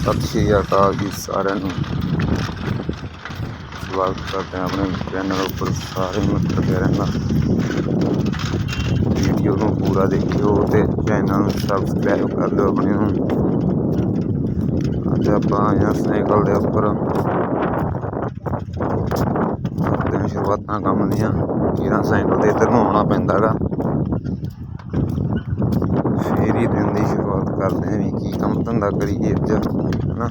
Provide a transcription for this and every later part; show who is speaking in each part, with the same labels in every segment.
Speaker 1: ਸਤਿ ਸ਼੍ਰੀ ਅਕਾਲ ਜੀ ਸਾਰਿਆਂ ਨੂੰ। ਸਵਾਗਤ ਕਰਦੇ ਹਾਂ ਆਪਣੇ ਚੈਨਲ ਉੱਪਰ ਸਾਰੇ ਮਿੱਤਰ ਪਿਆਰਿਆਂ ਦਾ ਵੀਡੀਓ ਨੂੰ ਪੂਰਾ ਦੇਖਿਓ ਤੇ ਚੈਨਲ ਨੂੰ ਸਬਸਕ੍ਰਾਈਬ ਕਰ ਲਿਓ ਆਪਣੇ ਨੂੰ। ਅੱਜ ਆਪਾਂ ਆਏ ਸਾਈਕਲ ਦੇ ਉੱਪਰ। ਕਰਦੇ ਸ਼ੁਰੂਆਤਾਂ ਕੰਮ ਦੀਆਂ। ਕਿਹੜਾ ਸਾਈਕਲ ਤੇ ਇੱਧਰ ਨੂੰ ਆਉਣਾ ਪੈਂਦਾ ਗਾ। ਫੇਰ ਹੀ ਦਿਨ ਦੀ ਸ਼ੁਰੂਆਤ ਕਰਦੇ ਹਾਂ ਵੀ ਕੀ ਕੰਮ ਧੰਦਾ ਕਰੀਏ ਅੱਜ, ਹਨਾ।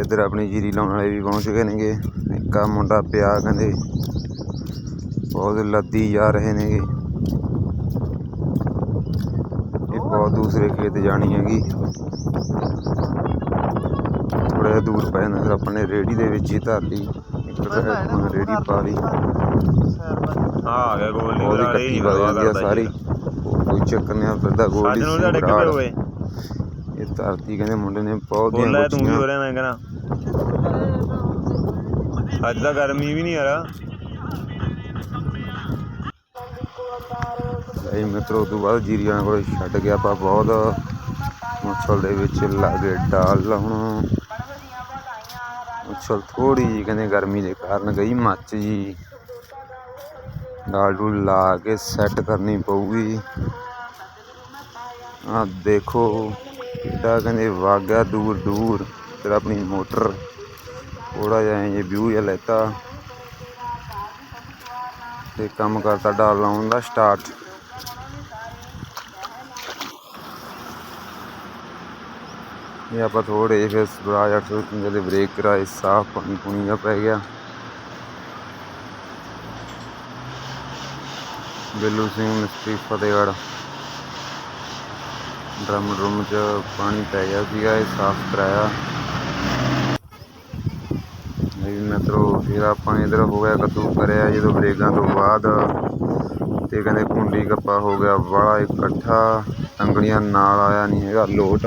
Speaker 1: ਇੱਧਰ ਆਪਣੀ ਜੀਰੀ ਲਾਉਣ ਵਾਲੇ ਵੀ ਪਹੁੰਚ ਗਏ ਨੇਗੇ। ਇੱਕ ਮੁੰਡਾ ਪਿਆ ਕਹਿੰਦੇ, ਬਹੁਤ ਲੱਦੀ ਜਾ ਰਹੇ ਨੇਗੇ। ਇਹ ਬਹੁਤ ਦੂਸਰੇ ਖੇਤ ਜਾਣੀ ਹੈਗੀ। ਥੋੜਾ ਜਿਹਾ ਦੂਰ ਪੈ ਜਾਂਦਾ ਫਿਰ ਆਪਣੇ ਰੇੜੀ ਦੇ ਵਿੱਚ ਹੀ ਧਰ ਲਈ ਰੇੜੀ ਪਾ ਲਈ
Speaker 2: ਹਾਂ ਆ ਗਿਆ ਗੋਲ
Speaker 1: ਉਹਦੀ ਕੱਟੀ ਵੱਜ ਜਾਂਦੀ ਆ ਸਾਰੀ। ਕੋਈ ਚੱਕਰ ਨਹੀਂ ਫਿਰਦਾ ਗੋਲ
Speaker 2: ਅੱਜ
Speaker 1: ਦੀ
Speaker 2: ਨੂੰ ਤੁਹਾਡੇ ਕਿੱਥੇ ਹੋਏ?
Speaker 1: ਇਹ ਧਰਤੀ ਕਹਿੰਦੇ ਮੁੰਡੇ ਨੇ ਬਹੁਤ ਦੀਆਂ
Speaker 2: ਬੋਲਿਆ ਤੂੰ ਵੀ
Speaker 1: ਗੁੱਛੀਆਂ।
Speaker 2: ਹੋ ਰਿਹਾ ਮੈਂ ਕਹਿੰਦਾ। ਅੱਜ ਤਾਂ ਗਰਮੀ ਵੀ ਨਹੀਂ ਯਾਰ।
Speaker 1: ਇਹ ਮਿੱਤਰੋ ਤੋਂ ਬਾਅਦ ਜੀਰੀਆਂ ਕੋਲ ਛੱਡ ਗਿਆ ਆਪਾਂ ਬਹੁਤ ਮੁੱਛਲ ਦੇ ਵਿੱਚ ਲਾਗੇ ਡਾਲ ਲਾਉਣ। ਮੁੱਛਲ ਥੋੜੀ ਜੀ ਕਹਿੰਦੇ ਗਰਮੀ ਦੇ ਕਾਰਨ ਗਈ ਮੱਚ ਜੀ। ਡਾਲ ਡੂਲ ਲਾ ਕੇ ਸੈੱਟ ਕਰਨੀ ਪਊਗੀ। ਆ ਦੇਖੋ ਕਿੱਡਾ ਕਹਿੰਦੇ ਵਾਗਾ ਦੂਰ ਦੂਰ। ਫਿਰ ਆਪਣੀ ਮੋਟਰ ਥੋੜਾ ਜਿਹਾ ਇਹ ਵਿਊ ਜਿਹਾ ਲੈਤਾ। ਤੇ ਕੰਮ ਕਰਤਾ ਡਾਲ ਲਾਉਣ ਦਾ ਸਟਾਰਟ ਇਹ ਆਪਾਂ ਥੋੜੇ ਫਿਰ ਸਵਰਾਜ 855 ਦੇ ਬ੍ਰੇਕ ਕਰਾਏ, ਸਾਫ਼ ਪਾਣੀ ਪੁਣੀ ਦਾ ਪੈ ਗਿਆ। ਬਿੱਲੂ ਸਿੰਘ ਮਿਸਤਰੀ ਫਤਿਹਗੜ੍ਹ। ਡਰਮ ਡਰਮ ਚ ਪਾਣੀ ਪੈ ਗਿਆ ਸੀਗਾ, ਇਹ ਸਾਫ਼ ਕਰਾਇਆ। ਇਹ ਮਿੱਤਰੋ, ਫਿਰ ਆਪਾਂ ਇਧਰ ਹੋ ਗਿਆ ਕੱਦੂ ਕਰਿਆ, ਜਦੋਂ ਬ੍ਰੇਕਾਂ ਤੋਂ ਬਾਅਦ ਤੇ ਕਹਿੰਦੇ ਕੁੰਡੀ ਕੱਪਾ ਹੋ ਗਿਆ ਬੜਾ ਇਕੱਠਾ, ਤੰਗੜੀਆਂ ਨਾਲ ਆਇਆ ਨਹੀਂ ਹੈਗਾ, ਲੋਟ।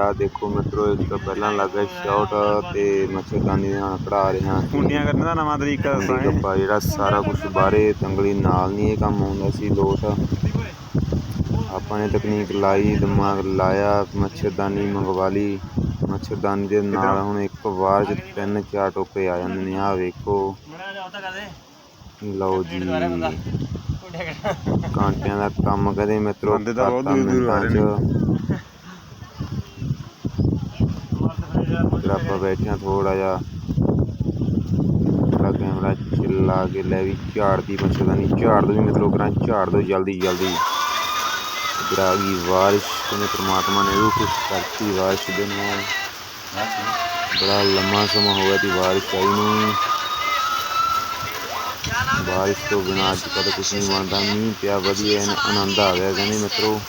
Speaker 1: ਆ ਦੇਖੋ ਮਿੱਤਰੋ ਇੱਕ ਤਾਂ ਪਹਿਲਾਂ ਲੱਗਾ ਸ਼ਾਟ ਤੇ ਮੱਛਰਦਾਨੀ ਨਾਲ ਕਢਾ ਰਹੇ ਹਾਂ
Speaker 2: ਕੁੰਡੀਆਂ ਕਰਨ ਦਾ ਨਵਾਂ ਤਰੀਕਾ ਦੱਸਾਂ
Speaker 1: ਕੁੰਡੀ ਕੱਪਾ ਜਿਹੜਾ ਸਾਰਾ ਕੁਝ ਬਾਹਰੇ ਤੰਗਲੀ ਨਾਲ ਨਹੀਂ ਇਹ ਕੰਮ ਆਉਂਦਾ ਸੀ ਲੋਟ। ਆਪਾਂ ਨੇ ਤਕਨੀਕ ਲਾਈ ਦਿਮਾਗ ਲਾਇਆ ਮੱਛਰਦਾਨੀ ਮੰਗਵਾ ਲਈ। ਮੱਛਰਦਾਨੀ ਦੇ ਨਾਲ ਹੁਣ ਇੱਕ ਵਾਰ ਚ ਤਿੰਨ ਚਾਰ ਟੋਪੇ ਆ ਜਾਂਦੇ ਨੇ ਆ ਵੇਖੋ। ਲਓ ਜੀ। ਕਾਂਟਿਆਂ ਦਾ ਕੰਮ ਕਦੇ ਮਿੱਤਰੋ
Speaker 2: ਬੰਦੇ ਤਾਂ ਬਹੁਤ ਦੂਰ ਦੂਰ ਆ ਰਹੇ
Speaker 1: ਮਿੰਟਾਂ 'ਚ। ਫਿਰ ਆਪਾਂ ਬੈਠਿਆ ਥੋੜਾ ਜਿਹਾ। ਥੋੜਾ ਕੈਮਰਾ ਚਲਾ ਕੇ ਲੈ ਵੀ ਝਾੜਦੀ ਮੱਛਰਦਾਨੀ ਝਾੜ ਦੋ ਵੀ ਮਿੱਤਰੋ ਕਰਾਂ ਝਾੜ ਦੋ ਜਲਦੀ ਜਲਦੀ। ਇੱਧਰ ਆ ਗਈ ਬਾਰਿਸ਼, ਕਹਿੰਦੇ ਪ੍ਰਮਾਤਮਾ ਨੇ ਉਹ ਕੁਛ ਕਰਤੀ ਬਾਰਿਸ਼ ਦੇ ਨਾਲ। ਬੜਾ ਲੰਮਾ ਸਮਾਂ ਹੋ ਗਿਆ ਤੀ ਬਾਰਿਸ਼ ਆਈ ਨੂੰ। ਬਾਰਿਸ਼ ਤੋਂ ਬਿਨਾਂ ਅੱਜ ਕੱਲ੍ਹ ਕੁਛ ਨਹੀਂ ਬਣਦਾ। ਮੀਂਹ ਪਿਆ, ਵਧੀਆ, ਐਨ ਆਨੰਦ ਆ ਗਿਆ ਕਹਿੰਦੇ ਮਿੱਤਰੋ।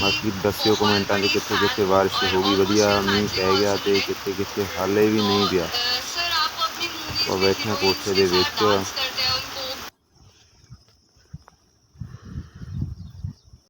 Speaker 1: ਬਾਕੀ ਦੱਸਿਓ ਕਮੈਂਟਾਂ 'ਚ ਕਿੱਥੇ ਕਿੱਥੇ ਬਾਰਿਸ਼ ਹੋ ਗਈ ਵਧੀਆ ਮੀਂਹ ਪੈ ਗਿਆ ਤੇ ਕਿੱਥੇ ਕਿੱਥੇ ਹਾਲੇ ਵੀ ਨਹੀਂ ਪਿਆ। ਉਹ ਬੈਠੇ ਕੋਠੇ ਦੇ ਵਿੱਚ।